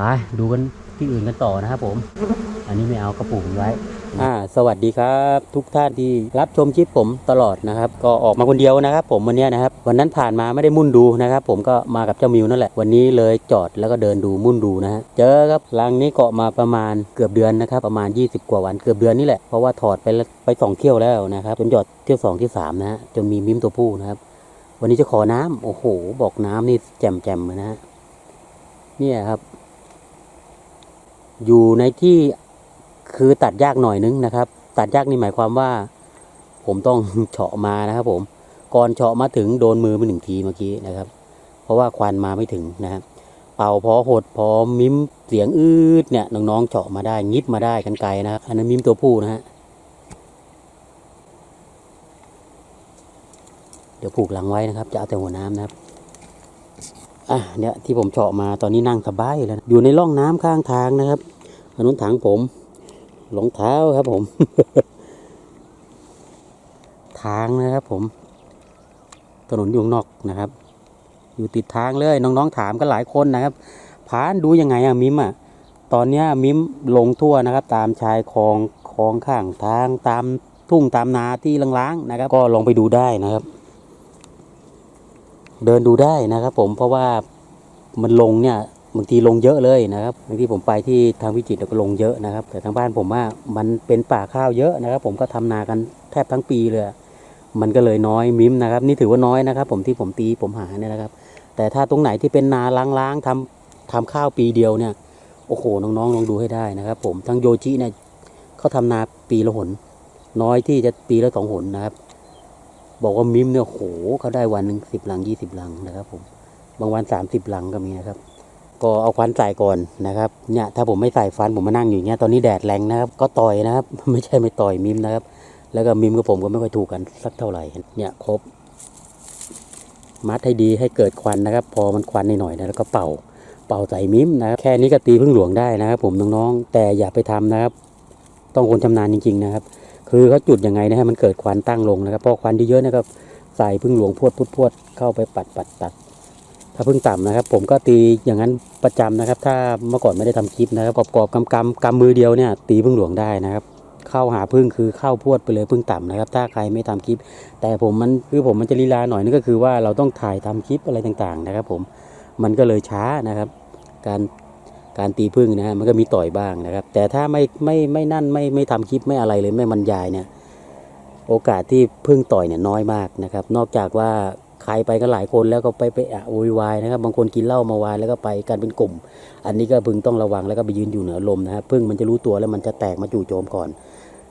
ไปดูกันที่อื่นกันต่อนะครับผม อันนี้ไม่เอากระปุกไว้อ่าสวัสดีครับ ทุกท่านที่รับชมคลิปผมตลอดนะครับ ก็ออกมาคนเดียวนะครับ ผมวันนี้นะครับ วันนั้นผ่านมาไม่ได้มุ่นดูนะครับ ผมก็มากับเจ้ามิวนั่นแหละวันนี้เลยจอดแล้วก็เดินดูมุ่นดูนะฮะเจอครับรังนี้เกาะมาประมาณเกือบเดือนนะครับ ประมาณ 20 กว่าวันเกือบเดือนนี่แหละเพราะว่าถอดไปแล้วไปสองเที่ยวแล้วนะครับจนหยอดเที่ยวสองที่สามนะฮะจนมีมิมตัวผู้นะครับ วันนี้จะขอน้ำโอ้โห บอกน้ำนี่แจ่มแจ่มเลยนะฮะเนี่ยครับ อยู่ในที่คือตัดยากหน่อยนึงนะครับ ตัดยากนี่หมายความว่า ผมต้องเฉาะมานะครับ ผมก่อนเฉาะมาถึงโดนมือไปหนึ่งทีเมื่อกี้นะครับ เพราะว่าควันมาไม่ถึงนะครับเป่าพอหดพอมิมเสียงอืดเนี่ยน้องๆเฉาะมาได้งิดมาได้กันไกลนะครับอันนั้นมิมตัวผู้นะฮะเดี๋ยวผูกหลังไว้นะครับ จะเอาแต่หัวน้ำนะครับ อะเนี่ยที่ผมเฉาะมาตอนนี้นั่งสบายแล้วนะอยู่ในร่องน้ำข้างทางนะครับถนนถังผมรองเท้าครับผม ทางนะครับผม ถนนอยู่นอกนะครับ อยู่ติดทางเลยน้องๆถามกันหลายคนนะครับผานดูยังไงอะมิมอะตอนนี้มิมลงทั่วนะครับ ตามชายคลองคลองข้างทางตามทุ่งตามนาที่ล้างๆนะครับ ก็ลองไปดูได้นะครับ เดินดูได้นะครับ ผมเพราะว่ามันลงเนี่ยบางทีลงเยอะเลยนะครับบางทีผมไปที่ทางวิจิตรก็ลงเยอะนะครับ แต่ทางบ้านผมว่ามันเป็นป่าข้าวเยอะนะครับ ผมก็ทำนากันแทบทั้งปีเลยมันก็เลยน้อยมิมนะครับ นี่ถือว่าน้อยนะครับ ผมที่ผมตีผมหาเนี่ยนะครับ แต่ถ้าตรงไหนที่เป็นนาล้างๆทำทำข้าวปีเดียวเนี่ยโอ้โหน้องๆลองดูให้ได้นะครับ ผมทั้งโยชิเนี่ยเขาทำนาปีละหน น้อยที่จะปีละสองหนนะครับ บอกว่ามิมเนี่ยโหเขาได้วันหนึ่งสิบลังยี่สิบลังนะครับ ผม บางวันสามสิบลังก็มีนะครับ ก็เอาควันใส่ก่อนนะครับเนี่ยถ้าผมไม่ใส่ฟันผมมานั่งอยู่เงี้ยตอนนี้แดดแรงนะครับ ก็ต่อยนะครับ ไม่ใช่ไม่ต่อยมิมนะครับ แล้วก็มิมกับผมก็ไม่ค่อยถูกกันสักเท่าไหร่เนี่ยครบ มัดให้ดีให้เกิดควันนะครับ พอมันควันหน่อยๆนะแล้วก็เป่าเป่าใส่มิมนะครับแค่นี้ก็ตีพึ่งหลวงได้นะครับ ผมน้องๆแต่อย่าไปทำนะครับ ต้องคนชำนาญจริง ๆ นะครับ คือเขาจุดยังไงนะให้มันเกิดควันตั้งลงนะครับพราะควันที่เยอะนะครับใส่พึ่งหลวงพวดพวดพวดเข้าไปปัดปัดตัด ถ้าพึ่งต่ำนะครับ ผมก็ตีอย่างนั้นประจำนะครับ ถ้าเมื่อก่อนไม่ได้ทำคลิปนะครับกรอบๆกำกำกำมือเดียวเนี่ยตีพึ่งหลวงได้นะครับเข้าหาพึ่งคือเข้าพวดไปเลยพึ่งต่ำนะครับ ถ้าใครไม่ทำคลิป แต่ผมมันคือผมมันจะลีลาหน่อยนั่นก็คือว่าเราต้องถ่ายทำคลิปอะไรต่างๆนะครับ ผมมันก็เลยช้านะครับ การ การตีพึ่งนะฮะมันก็มีต่อยบ้างนะครับ แต่ถ้าไม่ไม่ไม่นั่นไม่ไม่ทำคลิปไม่อะไรเลยไม่บรรยายเนี่ยโอกาสที่พึ่งต่อยเนี่ยน้อยมากนะครับ นอกจากว่าใครไปกันหลายคนแล้วก็ไปไปอะโวยวายนะครับ บางคนกินเหล้ามาวายแล้วก็ไปกันเป็นกลุ่ม อันนี้ก็พึงต้องระวังแล้วก็ไปยืนอยู่เหนือลมนะครับพึ่งมันจะรู้ตัวแล้วมันจะแตกมาจู่โจมก่อน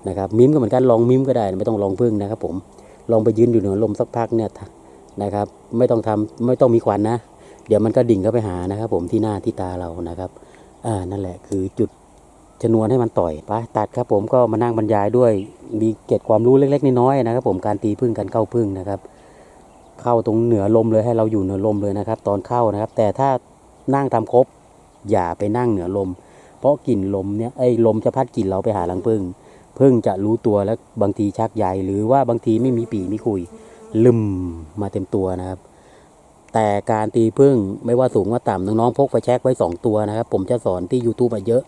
นะครับมิมก็เหมือนกันลองมิมก็ได้ไม่ต้องลองพึ่งนะครับ ผมลองไปยืนอยู่เหนือลมสักพักเนี่ยนะครับ ไม่ต้องทำไม่ต้องมีควันนะ เดี๋ยวมันก็ดิ่งเข้าไปหานะครับ ผมที่หน้าที่ตาเรานะครับ อ่านั่นแหละคือจุดชนวนให้มันต่อยไปตัดครับผมก็มานั่งบรรยายด้วยมีเก็ดความรู้เล็ก ๆน้อยๆนะครับ ผมการตีพึ่งการเข้าพึ่งนะครับ เข้าตรงเหนือลมเลยให้เราอยู่เหนือลมเลยนะครับ ตอนเข้านะครับ แต่ถ้านั่งทำครบอย่าไปนั่งเหนือลม เพราะกลิ่นลมเนี่ยไอ้ลมจะพัดกลิ่นเราไปหารังพึ่งพึ่งจะรู้ตัวแล้วบางทีชักใยหรือว่าบางทีไม่มีปีไม่คุยลืมมาเต็มตัวนะครับ แต่การตีพึ่งไม่ว่าสูงว่าต่ำน้องๆพกไฟแช็กไว้ 2 ตัวนะครับ ผมจะสอนที่ YouTube มาเยอะ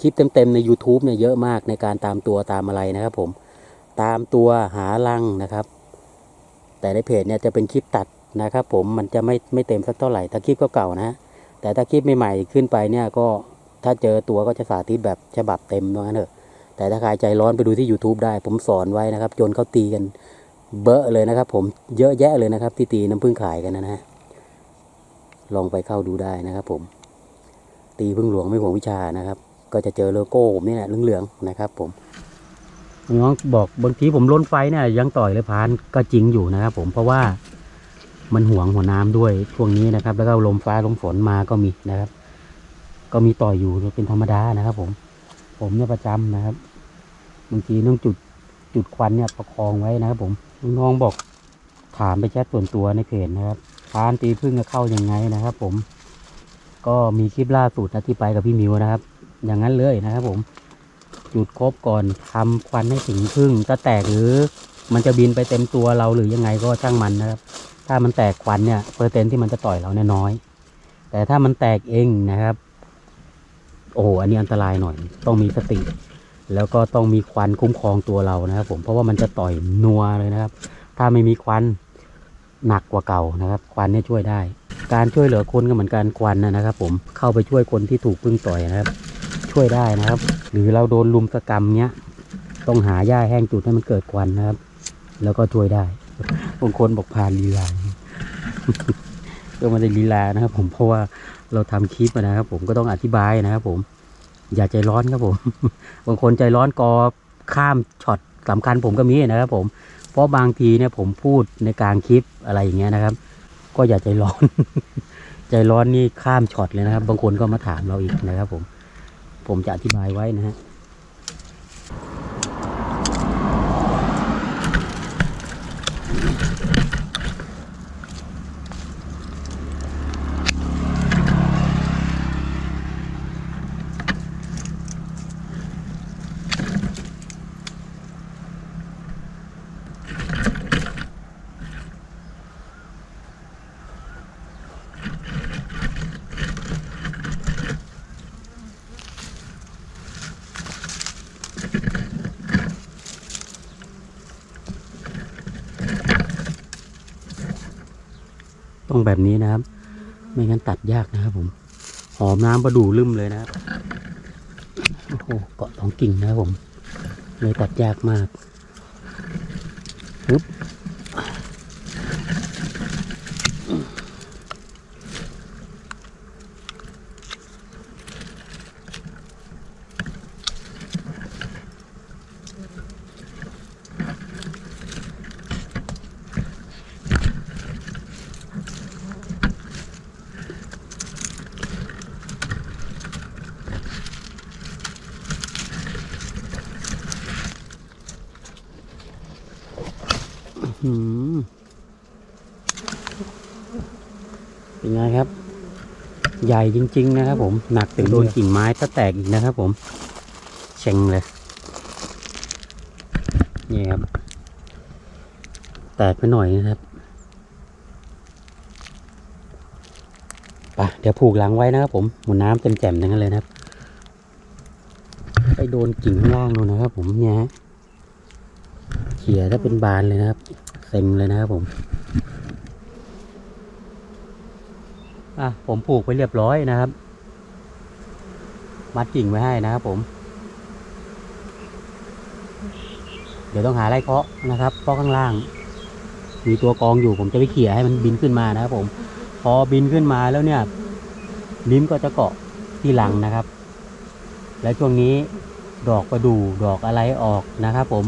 คลิปเต็มๆใน YouTube เนี่ยเยอะมากในการตามตัวตามอะไรนะครับผมตามตัวหารังนะครับ แต่ในเพจเนี่ยจะเป็นคลิปตัดนะครับผมมันจะไม่ไม่เต็มสักเท่าไหร่ถ้าคลิปก็เก่านะ แต่ถ้าคลิปใหม่ๆขึ้นไปเนี่ยก็ถ้าเจอตัวก็จะสาธิตแบบฉบับเต็มว่างั้นเถอะแต่ถ้าใครใจร้อนไปดูที่ YouTube ได้ ผมสอนไว้นะครับจนเขาตีกันเบอะเลยนะครับ ผมเยอะแยะเลยนะครับที่ตีน้ำพึ่งขายกันนะฮะ ลองไปเข้าดูได้นะครับผม ตีพึ่งหลวงไม่ห่วงวิชานะครับ ก็จะเจอโลโก้ผมนี่แหละเหลืองๆนะครับ ผมน้องบอกบางทีผมล้นไฟเนี่ยยังต่อยเลยพานก็จริงอยู่นะครับ ผมเพราะว่ามันห่วงหัวน้ำด้วยช่วงนี้นะครับ แล้วก็ลมฟ้าลมฝนมาก็มีนะครับ ก็มีต่อยอยู่เป็นธรรมดานะครับ ผม ผมเนี่ยประจำนะครับบางทีต้องจุดจุดควันเนี่ยประคองไว้นะครับ ผมน้องบอกถามไปแชทส่วนตัวในเพจนะครับ พานตีพึ่งจะเข้ายังไงนะครับ ผม ก็มีคลิปล่าสุดนะที่ไปกับพี่มิวนะครับ อย่างนั้นเลยนะครับ ผม จุดครบก่อนทำควันให้ถึงพึ่งจะแตกหรือมันจะบินไปเต็มตัวเราหรือยังไงก็ช่างมันนะครับ ถ้ามันแตกควันเนี่ยเปอร์เซ็นที่มันจะต่อยเราเนี่ยน้อย แต่ถ้ามันแตกเองนะครับ โอ้โหอันนี้อันตรายหน่อย ต้องมีสติ แล้วก็ต้องมีควันคุ้มครองตัวเรานะครับ ผมเพราะว่ามันจะต่อยนัวเลยนะครับ ถ้าไม่มีควัน หนักกว่าเก่านะครับ ควันเนี่ยช่วยได้ การช่วยเหลือคนก็เหมือนการควันนะครับ ผมเข้าไปช่วยคนที่ถูกพึ่งต่อยนะครับ ช่วยได้นะครับ หรือเราโดนลุมสกรรมเนี้ยต้องหาหญ้าแห้งจุดให้มันเกิดควันนะครับ แล้วก็ช่วยได้บางคนบอกผ่านลีลาก็ไมาได้ลีลานะครับ ผมเพราะว่าเราทำคลิปนะครับ ผมก็ต้องอธิบายนะครับ ผม อย่าใจร้อนครับผม บางคนใจร้อนกอข้ามช็อตสำคัญผมก็มีนะครับ ผม เพราะบางทีเนี่ยผมพูดในกลางคลิปอะไรอย่างเงี้ยนะครับ ก็อย่าใจร้อน ใจร้อนนี่ข้ามช็อตเลยนะครับ บางคนก็มาถามเราอีกนะครับ ผม ผมจะอธิบายไว้นะฮะ ต้องแบบนี้นะครับ ไม่งั้นตัดยากนะครับผม หอมน้ำประดูลืมเลยนะครับโอ้โหเกาะสองกิ่งนะครับผม เลยตัดยากมากปึ๊บ เป็นไงครับ ใหญ่จริง ๆ นะครับ ผม หนักถึงโดนกิ่งไม้ถ้าแตกอีกนะครับผมเชงเลย นี่ครับ แตกไปหน่อยนะครับไปเดี๋ยวผูกหลังไว้นะครับ ผมหมุนน้ำเต็มแจ่มทั้งนั้นเลยนะครับ ไปโดนกิ่งข้างล่างนู่นนะครับ ผมเนี่ยฮะ เขี่ยถ้าเป็นบานเลยนะครับเซ็งเลยนะครับผม อะผมผูกไว้เรียบร้อยนะครับ มัดกิ่งไว้ให้นะครับผม เดี๋ยวต้องหาไรเคาะนะครับ เพราะข้างล่าง มีตัวกองอยู่ผมจะไปเขี่ยให้มันบินขึ้นมานะครับผม พอบินขึ้นมาแล้วเนี่ย ลิ้มก็จะเกาะที่หลังนะครับ และช่วงนี้ดอกประดู่ดอกอะไรออกนะครับผม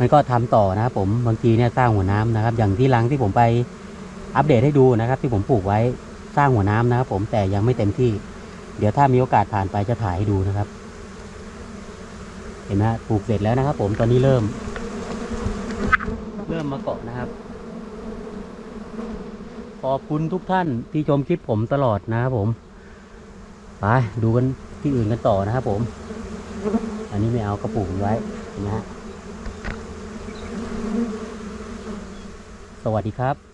มันก็ทำต่อนะครับผมบางทีเนี่ยสร้างหัวน้ำนะครับ อย่างที่หลังที่ผมไปอัปเดตให้ดูนะครับ ที่ผมปลูกไว้สร้างหัวน้ำนะครับ ผมแต่ยังไม่เต็มที่ เดี๋ยวถ้ามีโอกาสผ่านไปจะถ่ายให้ดูนะครับ เห็นไหมปลูกเสร็จแล้วนะครับ ผมตอนนี้เริ่ม เริ่มมาเกาะนะครับขอบคุณทุกท่านที่ชมคลิปผมตลอดนะครับผมไปดูกันที่อื่นกันต่อนะครับผม อันนี้ไม่เอากระปุกไว้นะฮะ สวัสดีครับ